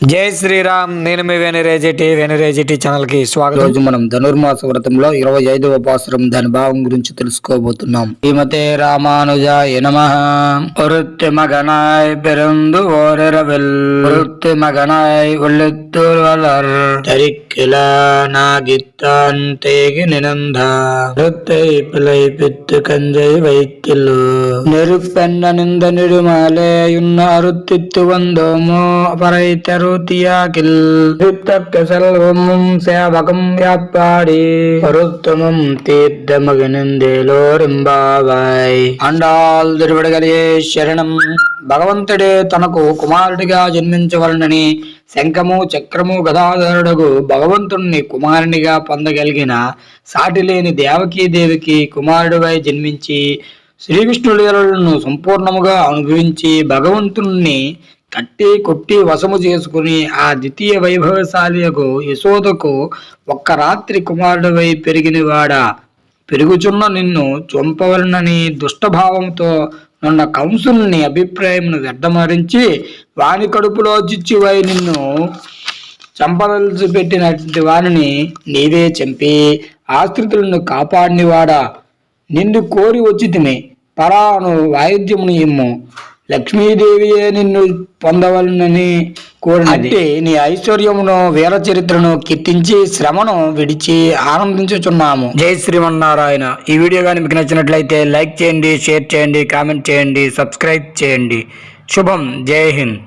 జై శ్రీరామ్ నేను మీ వెనరేజిటి వెనరేజిటి ఛానల్ కి స్వాగతం రోజు మనం ధనుర్మాస వ్రతంలో ఇరవై ఐదవ పాసురం దాని భావం గురించి తెలుసుకోబోతున్నాం శ్రీమతే రామానుజాయ నమ ஒருத்து மகனாய் பிறந்து ஓரிரவில் ஒருத்து மகனாய் உள்ளத்தூர் வளர் தரிக்கில நாகித்தான் தேகி நினந்த ஒருத்தை பிழை பித்து கஞ்சை வைத்தில்லு நெருப்பென்ன நெடுமாலேயுன்ன அறுத்தித்து வந்தோமோ பறை தருத்தியாகில் வித்தக்க செல்வமும் சேவகம் யாப்பாடி வருத்தமும் தீர்த்த మగనిందేలోరింబావాయ్ అండాల్ తిరువడగలిగే శరణం భగవంతుడే తనకు కుమారుడిగా జన్మించవలనని శంఖము చక్రము గదాధరుడగు భగవంతుణ్ణి కుమారునిగా పొందగలిగిన సాటిలేని దేవకీదేవికి కుమారుడివై జన్మించి శ్రీవిష్ణులీలను సంపూర్ణముగా అనుభవించి భగవంతుణ్ణి కట్టి కొట్టి వశము చేసుకుని ఆ ద్వితీయ వైభవశాలియకు యశోదకు ఒక్క రాత్రి కుమారుడివై పెరిగినవాడా. పెరుగుచున్న నిన్ను చంపవలనని దుష్టభావంతో నున్న కంసుని అభిప్రాయమును వ్యర్థమరించి వాని కడుపులో చిచ్చువై నిన్ను చంపదలిచి పెట్టినటువంటి వారిని నీవే చంపి ఆశ్రితులను కాపాడినవాడా. నిన్ను కోరి వచ్చి తిని పరాను వాయిద్యమును ఇమ్ము. లక్ష్మీదేవియే నిన్ను పొందవలనని కోరినది. నీ ఐశ్వర్యమును వీర చరిత్రను కీర్తించి శ్రమను విడిచి ఆనందించుచున్నాము. జై శ్రీమన్నారాయణ. ఈ వీడియో కానీ మీకు నచ్చినట్లయితే లైక్ చేయండి షేర్ చేయండి కామెంట్ చేయండి సబ్స్క్రైబ్ చేయండి. శుభం. జై హింద్.